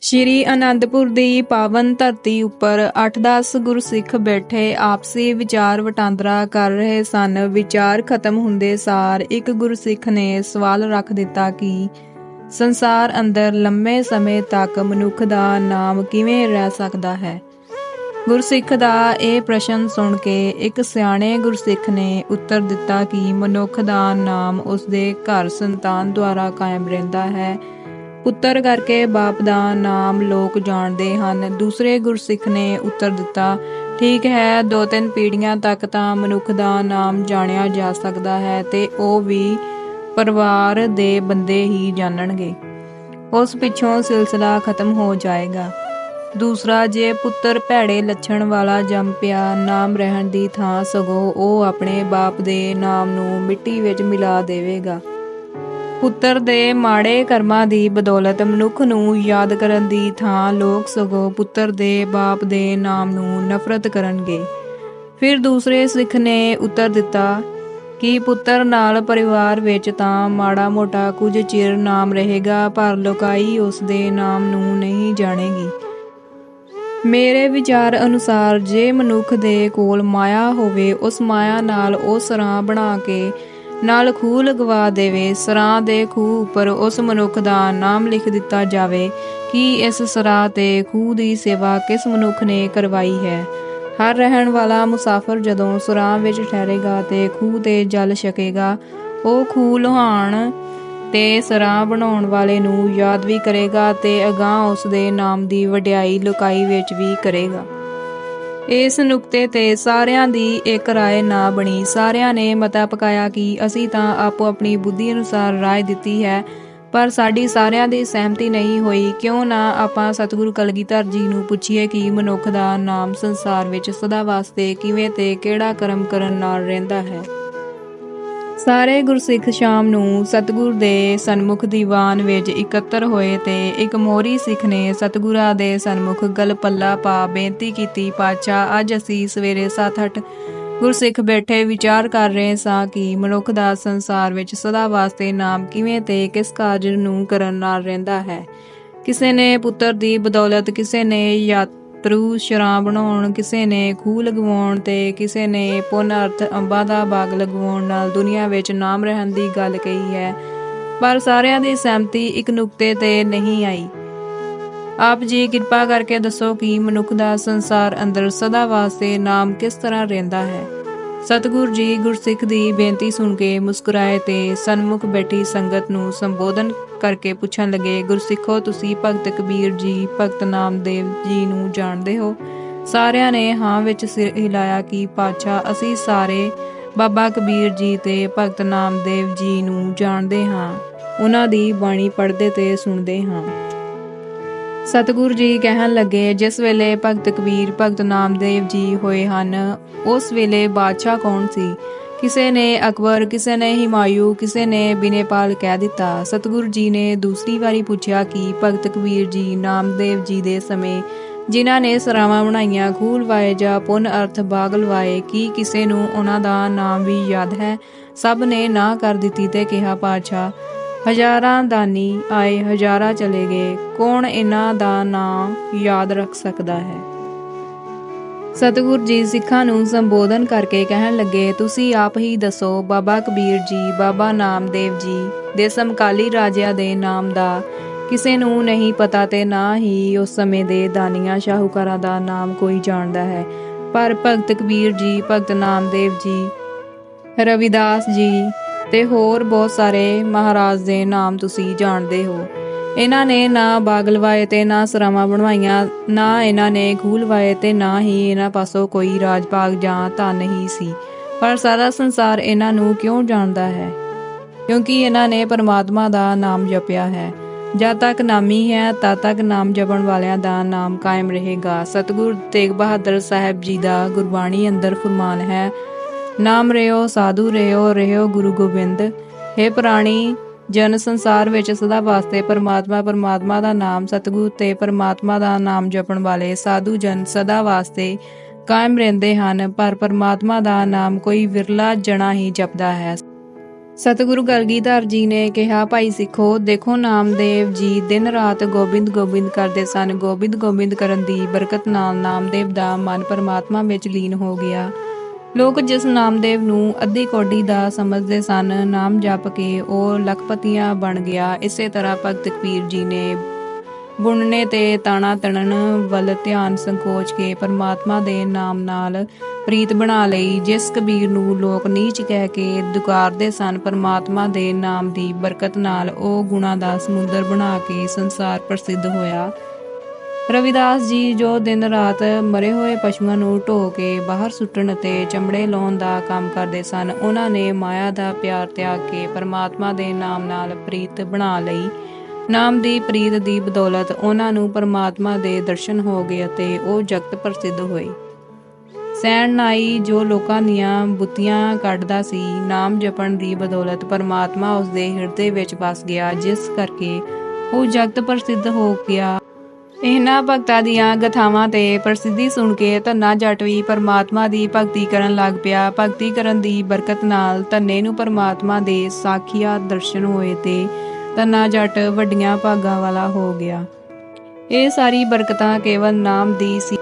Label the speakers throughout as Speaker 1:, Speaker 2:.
Speaker 1: ਸ਼੍ਰੀ ਅਨੰਦਪੁਰ ਦੀ ਪਾਵਨ ਧਰਤੀ ਉੱਪਰ 8-10 ਗੁਰਸਿੱਖ ਬੈਠੇ ਆਪਸੀ ਵਿਚਾਰ ਵਟਾਂਦਰਾ ਕਰ ਰਹੇ ਸਨ। ਵਿਚਾਰ ਖਤਮ ਹੁੰਦੇ ਸਾਰ ਇੱਕ ਗੁਰਸਿੱਖ ਨੇ ਸਵਾਲ ਰੱਖ ਦਿੱਤਾ ਕਿ ਸੰਸਾਰ ਅੰਦਰ ਲੰਮੇ ਸਮੇਂ ਤੱਕ ਮਨੁੱਖ ਦਾ ਨਾਮ ਕਿਵੇਂ ਰਹਿ ਸਕਦਾ ਹੈ? ਗੁਰਸਿੱਖ ਦਾ ਇਹ ਪ੍ਰਸ਼ਨ ਸੁਣ ਕੇ ਇੱਕ ਸਿਆਣੇ ਗੁਰਸਿੱਖ ਨੇ ਉੱਤਰ ਦਿੱਤਾ ਕਿ ਮਨੁੱਖ ਦਾ ਨਾਮ ਉਸਦੇ ਘਰ ਸੰਤਾਨ ਦੁਆਰਾ ਕਾਇਮ ਰਹਿੰਦਾ ਹੈ। ਪੁੱਤਰ ਕਰਕੇ ਬਾਪ ਦਾ ਨਾਮ ਲੋਕ ਜਾਣਦੇ ਹਨ। ਦੂਸਰੇ ਗੁਰਸਿੱਖ ਨੇ ਉੱਤਰ ਦਿੱਤਾ, ਠੀਕ ਹੈ, ਦੋ ਤਿੰਨ ਪੀੜ੍ਹੀਆਂ ਤੱਕ ਤਾਂ ਮਨੁੱਖ ਦਾ ਨਾਮ ਜਾਣਿਆ ਜਾ ਸਕਦਾ ਹੈ ਤੇ ਉਹ ਵੀ ਪਰਿਵਾਰ ਦੇ ਬੰਦੇ ਹੀ ਜਾਣਨਗੇ। ਉਸ ਪਿੱਛੋਂ ਸਿਲਸਿਲਾ ਖਤਮ ਹੋ ਜਾਏਗਾ। ਦੂਸਰਾ, ਜੇ ਪੁੱਤਰ ਭੈੜੇ ਲੱਛਣ ਵਾਲਾ ਜੰਮ ਪਿਆ ਨਾਮ ਰਹਿਣ ਦੀ ਥਾਂ ਸਗੋਂ ਉਹ ਆਪਣੇ ਬਾਪ ਦੇ ਨਾਮ ਨੂੰ ਮਿੱਟੀ ਵਿੱਚ ਮਿਲਾ ਦੇਵੇਗਾ। ਪੁੱਤਰ ਦੇ ਮਾੜੇ ਕਰਮਾਂ ਦੀ ਬਦੌਲਤ ਮਨੁੱਖ ਨੂੰ ਯਾਦ ਕਰਨ ਦੀ ਥਾਂ ਲੋਕ ਸਗੋਂ ਪੁੱਤਰ ਦੇ ਬਾਪ ਦੇ ਨਾਮ ਨੂੰ ਨਫ਼ਰਤ ਕਰਨਗੇ। ਫਿਰ ਦੂਸਰੇ ਸਿੱਖ ਨੇ ਉੱਤਰ ਦਿੱਤਾ ਕਿ ਪੁੱਤਰ ਨਾਲ ਪਰਿਵਾਰ ਵਿੱਚ ਤਾਂ ਮਾੜਾ ਮੋਟਾ ਕੁਝ ਚਿਰ ਨਾਮ ਰਹੇਗਾ, ਪਰ ਲੋਕਾਈ ਉਸ ਦੇ ਨਾਮ ਨੂੰ ਨਹੀਂ ਜਾਣੇਗੀ। ਮੇਰੇ ਵਿਚਾਰ ਅਨੁਸਾਰ ਜੇ ਮਨੁੱਖ ਦੇ ਕੋਲ ਮਾਇਆ ਹੋਵੇ, ਉਸ ਮਾਇਆ ਨਾਲ ਉਹ ਸਰਾਂ ਬਣਾ ਕੇ ਨਾਲ ਖੂਹ ਲਗਵਾ ਦੇਵੇ, ਸਰਾਂ ਦੇ ਖੂਹ ਉੱਪਰ ਉਸ ਮਨੁੱਖ ਦਾ ਨਾਮ ਲਿਖ ਦਿੱਤਾ ਜਾਵੇ ਕਿ ਇਸ ਸਰਾਂ ਤੇ ਖੂਹ ਦੀ ਸੇਵਾ ਕਿਸ ਮਨੁੱਖ ਨੇ ਕਰਵਾਈ ਹੈ। ਹਰ ਰਹਿਣ ਵਾਲਾ ਮੁਸਾਫਰ ਜਦੋਂ ਸਰਾਂ ਵਿੱਚ ਠਹਿਰੇਗਾ ਤੇ ਖੂਹ ਤੇ ਜਲ ਛਕੇਗਾ, ਉਹ ਖੂਹ ਲੋਹਾਣ ਤੇ ਸਰਾਂ ਬਣਾਉਣ ਵਾਲੇ ਨੂੰ ਯਾਦ ਵੀ ਕਰੇਗਾ ਤੇ ਅਗਾਹ ਉਸ ਦੇ ਨਾਮ ਦੀ ਵਡਿਆਈ ਲੁਕਾਈ ਵਿੱਚ ਵੀ ਕਰੇਗਾ। ਇਸ ਨੁਕਤੇ ਤੇ ਸਾਰਿਆਂ ਦੀ ਇੱਕ رائے ਨਾ ਬਣੀ ਸਾਰਿਆਂ ਨੇ ਮਤਾ ਪਕਾਇਆ ਕਿ ਅਸੀਂ ਤਾਂ ਆਪੋ ਆਪਣੀ ਬੁੱਧੀ ਅਨੁਸਾਰ رائے ਦਿੱਤੀ ਹੈ ਪਰ ਸਾਡੀ ਸਾਰਿਆਂ ਦੀ ਸਹਿਮਤੀ ਨਹੀਂ ਹੋਈ ਕਿਉਂ ਨਾ ਆਪਾਂ ਸਤਿਗੁਰੂ ਕਲਗੀਧਰ ਜੀ ਨੂੰ ਪੁੱਛੀਏ ਕਿ ਮਨੁੱਖ ਦਾ ਨਾਮ ਸੰਸਾਰ ਵਿੱਚ ਸਦਾ ਵਾਸਤੇ ਕਿਵੇਂ ਤੇ ਕਿਹੜਾ ਕਰਮ ਕਰਨ ਨਾਲ ਰਹਿੰਦਾ ਹੈ ਸਾਰੇ ਗੁਰਸਿੱਖ ਸ਼ਾਮ ਨੂੰ ਸਤਿਗੁਰ ਦੇ ਸਨਮੁਖ ਦੀਵਾਨ ਵਿੱਚ ਇਕੱਤਰ ਹੋਏ ਤੇ ਇੱਕ ਮੋਰੀ ਸਿੱਖ ਨੇ ਸਤਿਗੁਰਾਂ ਦੇ ਸਨਮੁਖ ਗਲ ਪੱਲਾ ਪਾ ਬੇਨਤੀ ਕੀਤੀ, ਪਾਤਸ਼ਾਹ, ਅੱਜ ਅਸੀਂ ਸਵੇਰੇ 7-8 ਗੁਰਸਿੱਖ ਬੈਠੇ ਵਿਚਾਰ ਕਰ ਰਹੇ ਸਾਂ ਕਿ ਮਨੁੱਖ ਦਾ ਸੰਸਾਰ ਵਿੱਚ ਸਦਾ ਵਾਸਤੇ ਨਾਮ ਕਿਵੇਂ ਤੇ ਕਿਸ ਕਾਰਜ ਨੂੰ ਕਰਨ ਨਾਲ ਰਹਿੰਦਾ ਹੈ। ਕਿਸੇ ਨੇ ਪੁੱਤਰ ਦੀ ਬਦੌਲਤ, ਕਿਸੇ ਨੇ ਯਾਤ ਯਾਤਰੂ ਸ਼ਰਾਬ ਬਣਾਉਣ, ਕਿਸੇ ਨੇ ਖੂਹ ਲਗਵਾਉਣ ਤੇ ਕਿਸੇ ਨੇ ਪੁੰਨ ਅਰਥ ਅੰਬਾਂ ਦਾ ਬਾਗ ਲਗਵਾਉਣ ਨਾਲ ਦੁਨੀਆ ਵਿੱਚ ਨਾਮ ਰਹਿਣ ਦੀ ਗੱਲ ਕਹੀ ਹੈ। ਪਰ ਸਾਰਿਆਂ ਦੀ ਸਹਿਮਤੀ ਇੱਕ ਨੁਕਤੇ ਤੇ ਨਹੀਂ ਆਈ। ਆਪ ਜੀ ਕਿਰਪਾ ਕਰਕੇ ਦੱਸੋ ਕਿ ਮਨੁੱਖ ਦਾ ਸੰਸਾਰ ਅੰਦਰ ਸਦਾ ਵਾਸਤੇ ਨਾਮ ਕਿਸ ਤਰ੍ਹਾਂ ਰਹਿੰਦਾ ਹੈ? ਸਤਿਗੁਰ ਜੀ ਗੁਰਸਿੱਖ ਦੀ ਬੇਨਤੀ ਸੁਣ ਕੇ ਮੁਸਕਰਾਏ ਤੇ ਸਨਮੁਖ ਬੈਠੀ ਸੰਗਤ ਨੂੰ ਸੰਬੋਧਨ ਕਰਕੇ ਪੁੱਛਣ ਲੱਗੇ, ਗੁਰਸਿੱਖੋ, ਤੁਸੀਂ ਭਗਤ ਕਬੀਰ ਜੀ, ਭਗਤ ਨਾਮਦੇਵ ਜੀ ਨੂੰ ਜਾਣਦੇ ਹੋ? ਸਾਰਿਆਂ ਨੇ ਹਾਂ ਵਿੱਚ ਸਿਰ ਹਿਲਾਇਆ ਕਿ, ਪਾਤਸ਼ਾਹ, ਅਸੀਂ ਸਾਰੇ ਬਾਬਾ ਕਬੀਰ ਜੀ ਤੇ ਭਗਤ ਨਾਮਦੇਵ ਜੀ ਨੂੰ ਜਾਣਦੇ ਹਾਂ। ਉਹਨਾਂ ਦੀ ਬਾਣੀ ਪੜ੍ਹਦੇ ਤੇ ਸੁਣਦੇ ਹਾਂ। ਸਤਿਗੁਰੂ ਜੀ ਕਹਿਣ ਲੱਗੇ, ਜਿਸ ਵੇਲੇ ਭਗਤ ਕਬੀਰ, ਭਗਤ ਨਾਮਦੇਵ ਜੀ ਹੋਏ ਹਨ, ਉਸ ਵੇਲੇ ਬਾਦਸ਼ਾਹ ਕੌਣ ਸੀ? ਕਿਸੇ ਨੇ ਅਕਬਰ, ਕਿਸੇ ਨੇ ਹਿਮਾਯੂ, ਕਿਸੇ ਨੇ ਬਿਨੇਪਾਲ ਕਹਿ ਦਿੱਤਾ। ਸਤਿਗੁਰੂ ਜੀ ਨੇ ਦੂਸਰੀ ਵਾਰੀ ਪੁੱਛਿਆ ਕਿ ਭਗਤ ਕਬੀਰ ਜੀ, ਨਾਮਦੇਵ ਜੀ ਦੇ ਸਮੇਂ ਜਿਨ੍ਹਾਂ ਨੇ ਸਰਾਵਾਂ ਬਣਾਈਆਂ, ਖੂਲ ਵਾਏ ਜਾਂ ਪੁੰਨ ਅਰਥ ਬਾਗਲ ਵਾਏ, ਕੀ ਕਿਸੇ ਨੂੰ ਉਹਨਾਂ ਦਾ ਨਾਮ ਵੀ ਯਾਦ ਹੈ? ਸਭ ਨੇ ਨਾ ਕਰ ਦਿੱਤੀ ਤੇ ਕਿਹਾ, ਪਾਤਸ਼ਾਹ, ਹਜ਼ਾਰਾਂ ਦਾਨੀ ਆਏ, ਹਜ਼ਾਰਾਂ ਚਲੇ ਗਏ। ਕੌਣ ਇਹਨਾਂ ਦਾ ਨਾਮ ਯਾਦ ਰੱਖ ਸਕਦਾ ਹੈ? ਸਤਿਗੁਰ ਜੀ ਸਿੱਖਾਂ ਨੂੰ ਸੰਬੋਧਨ ਕਰਕੇ ਕਹਿਣ ਲੱਗੇ, ਤੁਸੀਂ ਆਪ ਹੀ ਦੱਸੋ, ਬਾਬਾ ਕਬੀਰ ਜੀ, ਬਾਬਾ ਨਾਮਦੇਵ ਜੀ ਦੇ ਸਮਕਾਲੀ ਰਾਜਿਆਂ ਦੇ ਨਾਮ ਦਾ ਕਿਸੇ ਨੂੰ ਨਹੀਂ ਪਤਾ ਤੇ ਨਾ ਹੀ ਉਸ ਸਮੇਂ ਦੇ ਦਾਨੀਆਂ ਸ਼ਾਹੂਕਾਰਾਂ ਦਾ ਨਾਮ ਕੋਈ ਜਾਣਦਾ ਹੈ। ਪਰ ਭਗਤ ਕਬੀਰ ਜੀ, ਭਗਤ ਨਾਮਦੇਵ ਜੀ, ਰਵਿਦਾਸ ਜੀ ਤੇ ਹੋਰ ਬਹੁਤ ਸਾਰੇ ਮਹਾਰਾਜ ਦੇ ਨਾਮ ਤੁਸੀਂ ਜਾਣਦੇ ਹੋ। ਇਹਨਾਂ ਨੇ ਨਾ ਬਾਗਲਵਾਏ ਤੇ ਨਾ ਸਰਾਵਾਂ ਬਣਵਾਈਆਂ, ਨਾ ਇਹਨਾਂ ਨੇ ਖੂਲਵਾਏ ਤੇ ਨਾ ਹੀ ਇਹਨਾਂ ਪਾਸੋਂ ਕੋਈ ਰਾਜ ਭਾਗ ਜਾਂ ਧਨ ਹੀ ਸੀ। ਪਰ ਸਾਰਾ ਸੰਸਾਰ ਇਹਨਾਂ ਨੂੰ ਕਿਉਂ ਜਾਣਦਾ ਹੈ? ਕਿਉਂਕਿ ਇਹਨਾਂ ਨੇ ਪਰਮਾਤਮਾ ਦਾ ਨਾਮ ਜਪਿਆ ਹੈ। ਜਦ ਤੱਕ ਨਾਮੀ ਹੈ, ਤਦ ਤੱਕ ਨਾਮ ਜਪਣ ਵਾਲਿਆਂ ਦਾ ਨਾਮ ਕਾਇਮ ਰਹੇਗਾ। ਸਤਿਗੁਰ ਤੇਗ ਬਹਾਦਰ ਸਾਹਿਬ ਜੀ ਦਾ ਗੁਰਬਾਣੀ ਅੰਦਰ ਫਰਮਾਨ ਹੈ, ਨਾਮ ਰਿਓ ਸਾਧੂ ਰਿਓ ਰਿਓ ਗੁਰੂ ਗੋਬਿੰਦ। हे ਪ੍ਰਾਣੀ ਜਨ ਸੰਸਾਰ ਵਿੱਚ ਸਦਾ ਵਾਸਤੇ ਪਰਮਾਤਮਾ ਪਰਮਾਤਮਾ ਦਾ ਨਾਮ, ਸਤਿਗੁਰ ਤੇ ਪਰਮਾਤਮਾ ਦਾ ਨਾਮ ਜਪਣ ਵਾਲੇ ਸਾਧੂ ਜਨ ਸਦਾ ਵਾਸਤੇ ਕਾਇਮ ਰਹਿੰਦੇ ਹਨ, ਪਰ ਪਰਮਾਤਮਾ ਦਾ ਨਾਮ ਕੋਈ ਵਿਰਲਾ ਜਣਾ ਹੀ ਜਪਦਾ ਹੈ। ਸਤਿਗੁਰੂ ਗਲਗੀਧਰ ਜੀ ਨੇ ਕਿਹਾ, ਭਾਈ ਸਿੱਖੋ, ਦੇਖੋ ਨਾਮਦੇਵ ਜੀ ਦਿਨ ਰਾਤ ਗੋਬਿੰਦ ਗੋਬਿੰਦ ਕਰਦੇ ਸਨ। ਗੋਬਿੰਦ ਗੋਬਿੰਦ ਕਰਨ ਦੀ ਬਰਕਤ ਨਾਲ ਨਾਮਦੇਵ ਦਾ ਮਨ ਪਰਮਾਤਮਾ ਵਿੱਚ ਲੀਨ ਹੋ ਗਿਆ। ਲੋਕ ਜਿਸ ਨਾਮਦੇਵ ਨੂੰ ਅੱਧੀ ਕੋਡੀ ਦਾ ਸਮਝਦੇ ਸਨ, ਨਾਮ ਜਪ ਕੇ ਉਹ ਲਖਪਤੀਆਂ ਬਣ ਗਿਆ। ਇਸੇ ਤਰ੍ਹਾਂ ਭਗਤ ਕਬੀਰ ਜੀ ਨੇ ਬੁਣਨੇ ਤੇ ਤਾਣਾ ਤਣਨ ਵੱਲ ਧਿਆਨ ਸੰਕੋਚ ਕੇ ਪਰਮਾਤਮਾ ਦੇ ਨਾਮ ਨਾਲ ਪ੍ਰੀਤ ਬਣਾ ਲਈ, ਜਿਸ ਕਬੀਰ ਨੂੰ ਲੋਕ ਨੀਚ ਕਹਿ ਕੇ ਦੁਕਾਰਦੇ ਸਨ, ਪਰਮਾਤਮਾ ਦੇ ਨਾਮ ਦੀ ਬਰਕਤ ਨਾਲ ਉਹ ਗੁਣਾ ਦਾ ਸਮੁੰਦਰ ਬਣਾ ਕੇ ਸੰਸਾਰ ਪ੍ਰਸਿੱਧ ਹੋਇਆ। ਰਵਿਦਾਸ ਜੀ ਜੋ ਦਿਨ ਰਾਤ ਮਰੇ ਹੋਏ ਪਸ਼ੂਆਂ ਨੂੰ ਢੋ ਕੇ ਬਾਹਰ ਸੁੱਟਣ ਅਤੇ ਚਮੜੇ ਲਾਉਣ ਦਾ ਕੰਮ ਕਰਦੇ ਸਨ, ਉਹਨਾਂ ਨੇ ਮਾਇਆ ਦਾ ਪਿਆਰ ਤਿਆਗ ਕੇ ਪਰਮਾਤਮਾ ਦੇ ਨਾਮ ਨਾਲ ਪ੍ਰੀਤ ਬਣਾ ਲਈ। ਨਾਮ ਦੀ ਪ੍ਰੀਤ ਦੀ ਬਦੌਲਤ ਉਹਨਾਂ ਨੂੰ ਪਰਮਾਤਮਾ ਦੇ ਦਰਸ਼ਨ ਹੋ ਗਏ ਅਤੇ ਉਹ ਜਗਤ ਪ੍ਰਸਿੱਧ ਹੋਏ। ਸੈਣ ਨਾਈ ਜੋ ਲੋਕਾਂ ਦੀਆਂ ਬੁੱਤੀਆਂ ਕੱਢਦਾ ਸੀ, ਨਾਮ ਜਪਣ ਦੀ ਬਦੌਲਤ ਪਰਮਾਤਮਾ ਉਸ ਦੇ ਹਿਰਦੇ ਵਿੱਚ ਵਸ ਗਿਆ, ਜਿਸ ਕਰਕੇ ਉਹ ਜਗਤ ਪ੍ਰਸਿੱਧ ਹੋ ਗਿਆ। ਇਹਨਾਂ ਭਗਤਾਂ ਦੀਆਂ ਗਥਾਵਾਂ ਤੇ ਪ੍ਰਸਿੱਧੀ ਸੁਣ ਕੇ ਧੰਨਾ ਜੱਟ ਵੀ ਪਰਮਾਤਮਾ ਦੀ ਭਗਤੀ ਕਰਨ ਲੱਗ ਪਿਆ। ਭਗਤੀ ਕਰਨ ਦੀ ਬਰਕਤ ਨਾਲ ਧੰਨੇ ਨੂੰ ਪਰਮਾਤਮਾ ਦੇ ਸਾਖੀਆ ਦਰਸ਼ਨ ਹੋਏ ਤੇ ਧੰਨਾ ਜੱਟ ਵੱਡੀਆਂ ਭਾਗਾਂ ਵਾਲਾ ਹੋ ਗਿਆ। ਇਹ ਸਾਰੀ ਬਰਕਤਾਂ ਕੇਵਲ ਨਾਮ ਦੀ ਸੀ।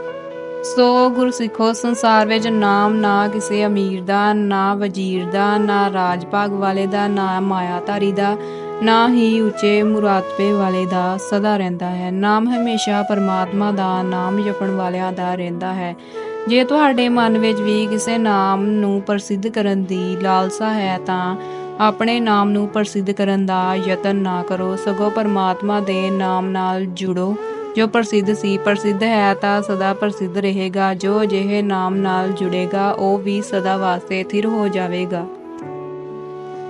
Speaker 1: ਸੋ ਗੁਰ ਸਿੱਖੋ, ਸੰਸਾਰ ਵਿੱਚ ਨਾਮ ਨਾ ਕਿਸੇ ਅਮੀਰ ਦਾ, ਨਾ ਵਜ਼ੀਰ ਦਾ, ਨਾ ਰਾਜ ਭਾਗ ਵਾਲੇ ਦਾ, ਨਾ ਮਾਇਆ ਧਾਰੀ ਦਾ ਨਾ ਹੀ ਉੱਚੇ ਮੁਰਾਤਬੇ ਵਾਲੇ ਦਾ ਸਦਾ ਰਹਿੰਦਾ ਹੈ। ਨਾਮ ਹਮੇਸ਼ਾ ਪਰਮਾਤਮਾ ਦਾ ਨਾਮ ਜਪਣ ਵਾਲਿਆਂ ਦਾ ਰਹਿੰਦਾ ਹੈ। ਜੇ ਤੁਹਾਡੇ ਮਨ ਵਿੱਚ ਵੀ ਕਿਸੇ ਨਾਮ ਨੂੰ ਪ੍ਰਸਿੱਧ ਕਰਨ ਦੀ ਲਾਲਸਾ ਹੈ, ਤਾਂ ਆਪਣੇ ਨਾਮ ਨੂੰ ਪ੍ਰਸਿੱਧ ਕਰਨ ਦਾ ਯਤਨ ਨਾ ਕਰੋ। ਸਗੋਂ ਪਰਮਾਤਮਾ ਦੇ ਨਾਮ ਨਾਲ ਜੁੜੋ। ਜੋ ਪ੍ਰਸਿੱਧ ਸੀ, ਪ੍ਰਸਿੱਧ ਹੈ ਤਾਂ ਸਦਾ ਪ੍ਰਸਿੱਧ ਰਹੇਗਾ। ਜੋ ਅਜਿਹੇ ਨਾਮ ਨਾਲ ਜੁੜੇਗਾ, ਉਹ ਵੀ ਸਦਾ ਵਾਸਤੇ ਥਿਰ ਹੋ ਜਾਵੇਗਾ।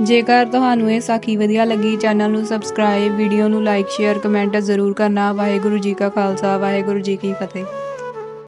Speaker 1: ਜੇਕਰ ਤੁਹਾਨੂੰ ਇਹ ਸਾਖੀ ਵਧੀਆ ਲੱਗੀ, ਚੈਨਲ ਨੂੰ ਸਬਸਕ੍ਰਾਈਬ ਵੀਡੀਓ ਨੂੰ ਲਾਈਕ ਸ਼ੇਅਰ ਕਮੈਂਟ ਜ਼ਰੂਰ ਕਰਨਾ। ਵਾਹਿਗੁਰੂ ਜੀ ਕਾ ਖਾਲਸਾ, ਵਾਹਿਗੁਰੂ ਜੀ ਕੀ ਫਤਿਹ।